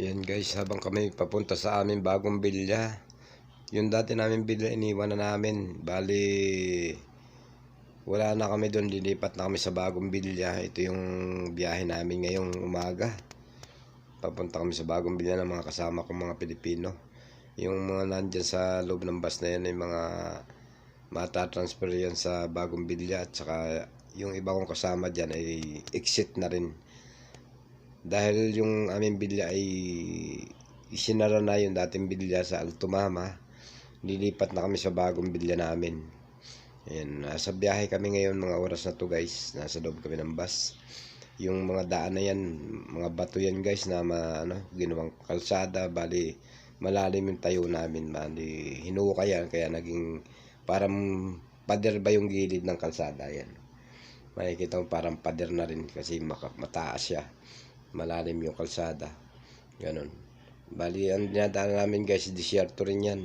Yan guys, habang kami papunta sa aming bagong bilya. Yung dati namin bilya, iniwan na namin. Bali, wala na kami doon. Lilipat na kami sa bagong bilya. Ito yung biyahe namin ngayong umaga. Papunta kami sa bagong bilya ng mga kasama kong mga Pilipino. Yung mga nandyan sa loob ng bus na yan ay mga matatransfer yan sa bagong bilya. At saka yung iba kong kasama dyan ay exit na rin dahil yung aming bilya ay isinara na yung dating bilya sa Altumama lilipat na kami sa bagong bilya namin. Ayan, nasa biyahe kami ngayon mga oras na to guys. Nasa loob kami ng bus. Yung mga daan na yan mga bato yan guys na ma, ano, ginawang kalsada bali malalim yung tayo namin bali hinuka yan kaya naging parang pader ba yung gilid ng kalsada yan makikita mo parang pader na rin kasi mataas siya malalim yung kalsada. Ganon. Bali, ang dinadaan namin guys, disyerto rin yan.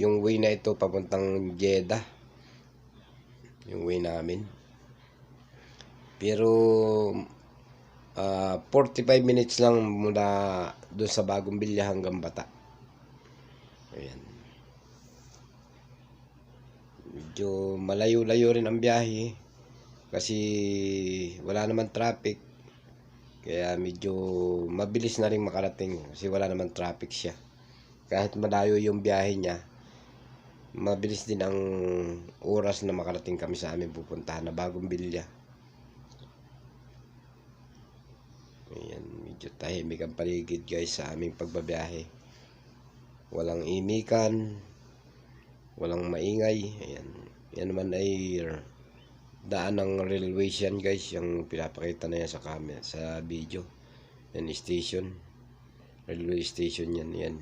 Yung way na ito papuntang Jeddah. Yung way namin. Pero, ah 45 minutes lang mula doon sa bagong bilya hanggang bata. Ayan. Medyo malayo-layo rin ang biyahe. Kasi wala naman traffic. Kaya medyo mabilis na rin makarating kasi wala naman traffic siya. Kahit malayo yung biyahe niya, mabilis din ang oras na makarating kami sa aming pupuntahan na bagong bilya. Ayan, medyo tahimik ang paligid guys sa aming pagbabiyahe. Walang imikan, walang maingay. Ayan, yan naman ay daan ng railways yan guys yung pinapakita na yan sa camera sa video. Yan station. Railway station yan yan.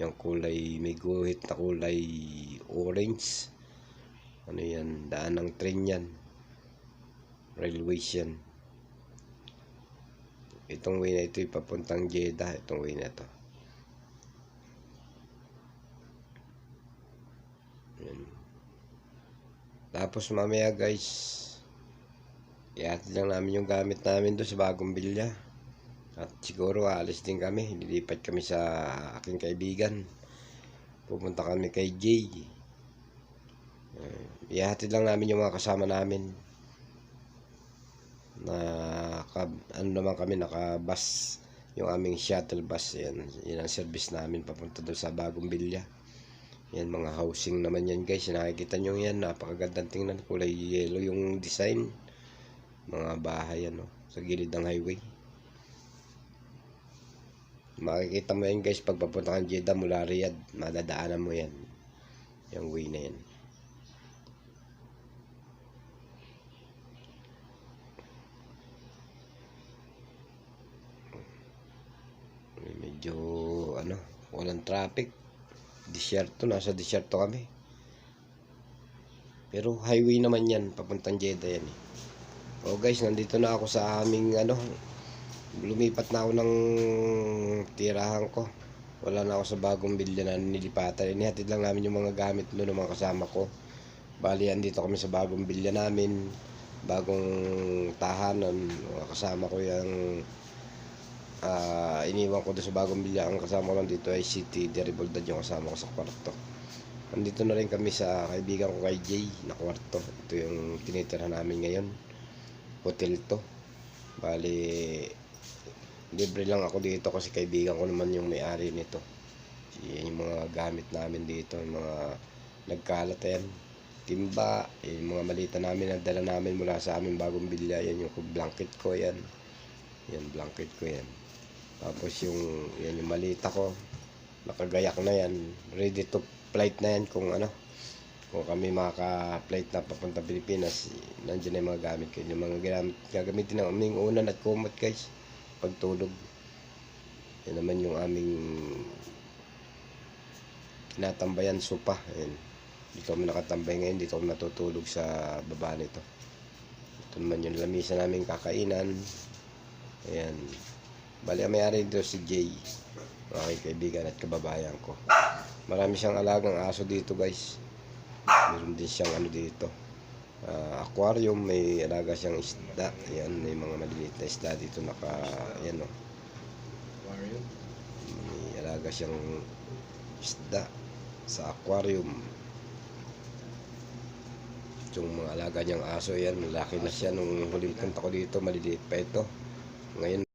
Yung kulay may guhit na kulay orange. Ano yan daan ng train yan. Railways yan itong way na ito papuntang Jeddah itong way na ito tapos mamaya guys, ihatid lang namin yung gamit namin doon sa bagong bilya. At siguro aalis din kami, lilipat kami sa aking kaibigan. Pupunta kami kay Jay. Uh, ihatid lang namin yung mga kasama namin. Na ka, ano naman kami nakabus yung aming shuttle bus yan, yan ang service namin papunta doon sa bagong bilya yan mga housing naman yan guys. Nakikita nyo yan. Napakagandang tingnan. Kulay yellow yung design. Mga bahay ano. Sa gilid ng highway. Makikita mo yan guys. Pag papunta kang Jeddah mula Riyadh. Madadaanan mo yan. Yung way na yan. Medyo ano. Walang traffic disyerto, nasa disyerto kami. Pero highway naman yan, papuntang Jeddah yan eh. O guys, nandito na ako sa aming ano, lumipat na ako ng tirahan ko. Wala na ako sa bagong bilya na nilipatan. Inihatid lang namin yung mga gamit doon ng mga kasama ko. Bali, andito kami sa bagong bilya namin. Bagong tahanan. Mga kasama ko yung uh, iniwan ko doon sa bagong bilya. Ang kasama ko lang dito ay City Deribaldad yung kasama ko sa kwarto. Nandito na rin kami sa kaibigan ko kay Jay na kwarto. Ito yung tinitira namin ngayon. Hotel to. Bali libre lang ako dito kasi kaibigan ko naman yung may-ari nito. Yan yung mga gamit namin dito yung mga nagkalat yan timba yung mga malita namin na dala namin mula sa aming bagong bilya. Yan yung blanket ko yan yan blanket ko yan tapos yung, yan yung malita ko. Nakagayak na yan. Ready to flight na yan kung ano. Kung kami makaka-flight na papunta Pilipinas, nandiyan na yung mga gamit ko. Yung mga ginamit, gagamitin ng aming unan at kumot guys. Pagtulog. Yan naman yung aming tinatambayan sopa. Yan. Dito kami nakatambay ngayon. Dito kami natutulog sa baba nito. Ito naman yung lamisa namin kakainan. Ayan. Bali, ang may-ari dito si Jay. Aking kaibigan at kababayan ko. Marami siyang alagang aso dito guys. Meron din siyang ano dito. Uh, aquarium, may alaga siyang isda. Ayan, may mga maliliit na isda dito naka, ayan o. aquarium. May alaga siyang isda sa aquarium. Yung mga alaga niyang aso yan, malaki na siya. Nung huling punta ko dito, maliliit pa ito. Ngayon,